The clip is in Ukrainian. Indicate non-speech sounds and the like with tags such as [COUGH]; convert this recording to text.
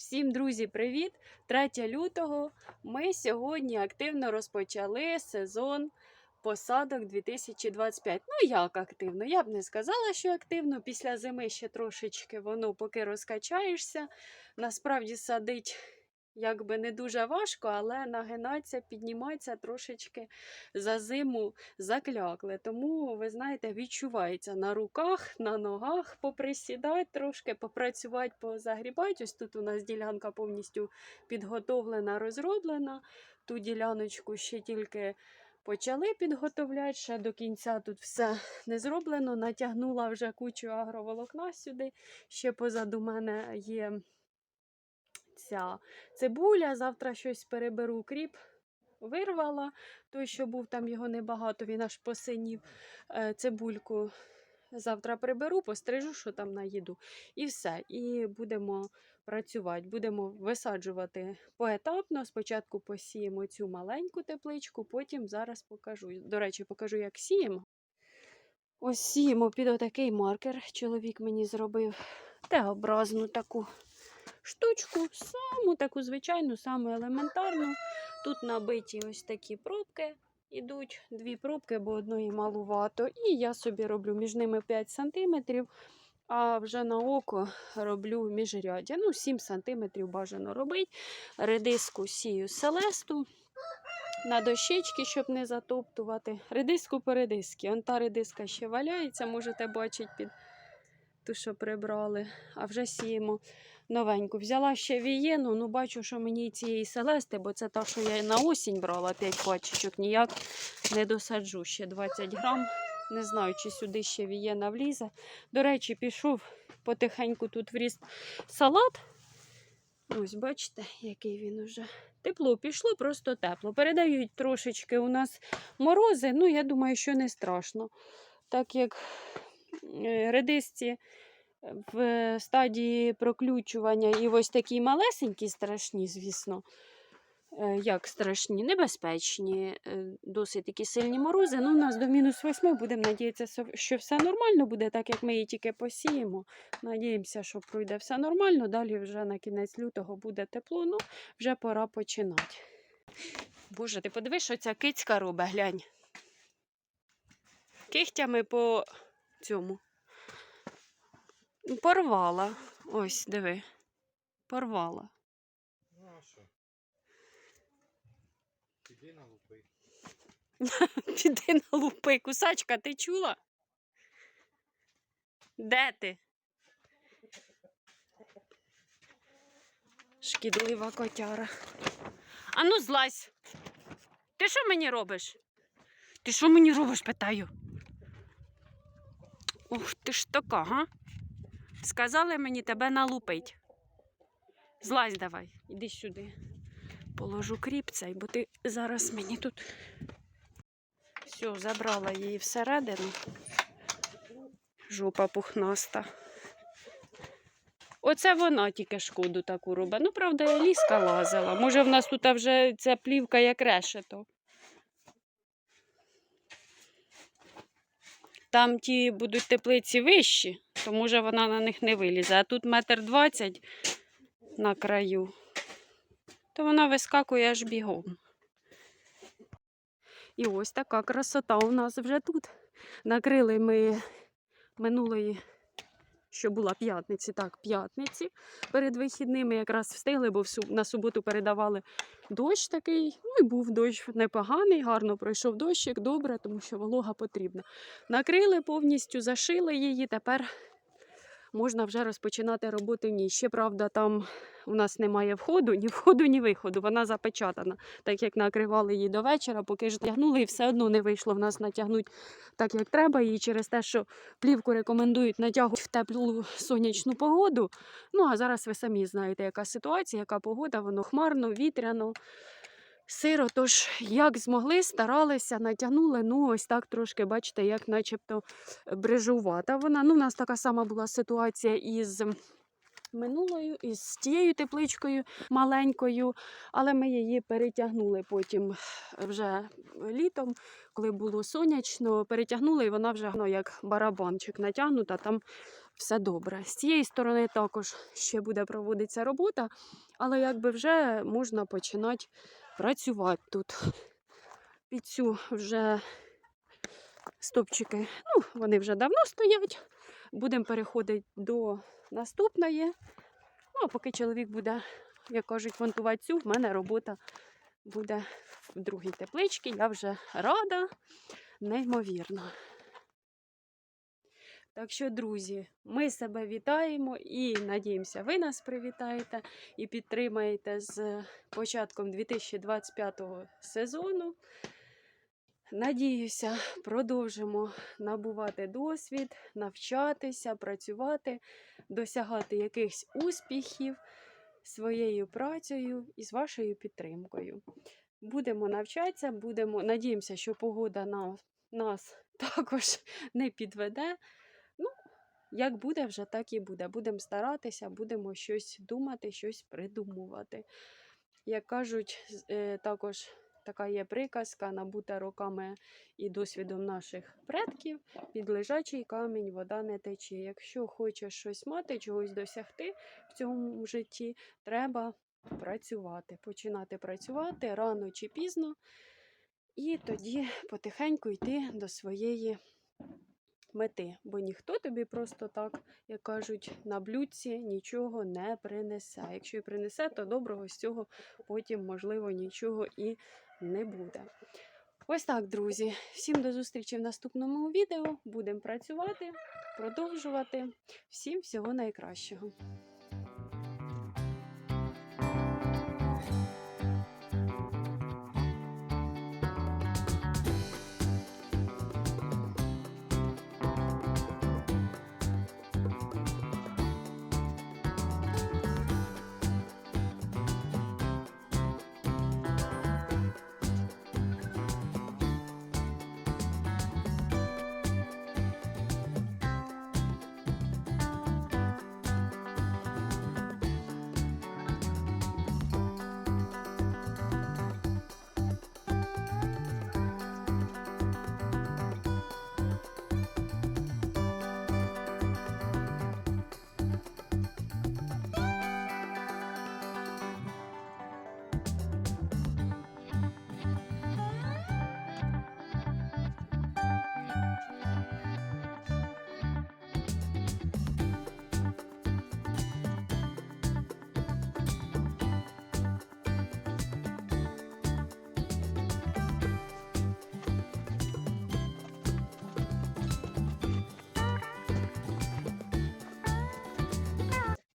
Всім, друзі, привіт! 3 лютого. Ми сьогодні активно розпочали сезон посадок 2025. Ну, як активно? Я б не сказала, що активно. Після зими ще трошечки воно поки розкачаєшся. Насправді садить якби не дуже важко, але нагинатися, підніматися трошечки за зиму заклякли. Тому, ви знаєте, відчувається на руках, на ногах поприсідати трошки, попрацювати, позагрібати. Ось тут у нас ділянка повністю підготовлена, розроблена. Ту діляночку ще тільки почали підготовляти, ще до кінця тут все не зроблено. Натягнула вже кучу агроволокна сюди. Ще позаду мене є ця цибуля. Завтра щось переберу кріп. Вирвала той, що був там його небагато, він аж посинів Е, цибульку. Завтра приберу, пострижу, що там наїду. І все. І будемо працювати. Будемо висаджувати поетапно. Спочатку посіємо цю маленьку тепличку, потім зараз покажу. До речі, покажу, як сіємо. Ось сіємо під отакий маркер. Чоловік мені зробив Т-образну таку штучку, саму таку звичайну, саму елементарну. Тут набиті ось такі пробки. Ідуть дві пробки, бо одної малувато. І я собі роблю між ними 5 см, а вже на око роблю міжряддя. Ну, 7 см бажано робити. Редиску сію селесту на дощечки, щоб не затоптувати. Редиску по редиски. Он та редиска ще валяється, можете бачити під ту, що прибрали. А вже сіємо новеньку. Взяла ще вієну, ну бачу, що мені цієї селести, бо це та, що я на осінь брала 5 пачечок, ніяк не досаджу ще 20 грам. Не знаю, чи сюди ще вієна влізе. До речі, пішов потихеньку тут в ріст салат. Ось, бачите, який він уже. Тепло пішло, просто тепло. Передають трошечки у нас морози, ну я думаю, що не страшно. Так як е, редисці в стадії проключування і ось такі малесенькі, страшні, звісно. Е, Як страшні, небезпечні, е, досить такі сильні морози. Ну, у нас до мінус восьми будемо надіятися, що все нормально буде, так як ми її тільки посіємо. Надіємося, що пройде все нормально. Далі вже на кінець лютого буде тепло. Ну, вже пора починати. Боже, ти подивись, що ця кицька робить, глянь. Кихтями по цьому. Порвала. Ось, диви. Порвала. Ну а що? Піди на лупи. [LAUGHS] Піди на лупи. Кусачка, ти чула? Де ти? Шкідлива котяра. Ану, злазь. Ти що мені робиш? Ти що мені робиш, питаю? Ух, ти ж така, га? Сказали мені тебе налупить. Злазь давай, іди сюди. Положу кріп цей, бо ти зараз мені тут. Все, забрала її всередину. Жопа пухнаста. Оце вона тільки шкоду таку робить. Ну, правда, я ліска лазила. Може, в нас тут вже ця плівка як решето. Там ті будуть теплиці вищі, то може вона на них не вилізе. А тут метр двадцять на краю, то вона вискакує аж бігом. І ось така красота у нас вже тут. Накрили ми минулої, що була п'ятниці, так, п'ятниці. Перед вихідними якраз встигли, бо на суботу передавали дощ такий. Ну і був дощ непоганий, гарно пройшов дощик, добре, тому що волога потрібна. Накрили повністю, зашили її. Тепер можна вже розпочинати роботу в ній. Ще правда, там у нас немає входу, ні [LAUGHS] входу, ні виходу. Вона запечатана, так як накривали її до вечора, поки ж тягнули, і все одно не вийшло в нас натягнути так, як треба. І через те, що плівку рекомендують натягувати в теплу сонячну погоду. Ну а зараз ви самі знаєте, яка ситуація, яка погода, воно хмарно, вітряно. Сиро, тож як змогли, старалися, натягнули. Ну, ось так трошки, бачите, як начебто брижувата вона. Ну, у нас така сама була ситуація із минулою, із тією тепличкою маленькою, але ми її перетягнули потім вже літом, коли було сонячно, перетягнули, і вона вже ну, як барабанчик натягнута. Там все добре. З цієї сторони також ще буде проводитися робота, але якби вже можна починати працювати тут. Під цю вже стопчики, ну, вони вже давно стоять. Будемо переходити до наступної. Ну, а поки чоловік буде, як кажуть, монтувати цю, в мене робота буде в другій тепличці. Я вже рада, неймовірно. Так що, друзі, ми себе вітаємо і надіємося, ви нас привітаєте і підтримаєте з початком 2025 сезону. Надіюся, продовжимо набувати досвід, навчатися, працювати, досягати якихось успіхів своєю працею і з вашою підтримкою. Будемо навчатися, будемо надіємося, що погода на, нас [LAUGHS] також не підведе. Як буде, вже так і буде. Будемо старатися, будемо щось думати, щось придумувати. Як кажуть, е, також така є приказка, набута роками і досвідом наших предків, під лежачий камінь вода не тече. Якщо хочеш щось мати, чогось досягти в цьому житті, треба працювати, починати працювати рано чи пізно, і тоді потихеньку йти до своєї мети. Бо ніхто тобі просто так, як кажуть, на блюдці нічого не принесе. Якщо і принесе, то доброго з цього потім, можливо, нічого і не буде. Ось так, друзі. Всім до зустрічі в наступному відео. Будемо працювати, продовжувати. Всім всього найкращого.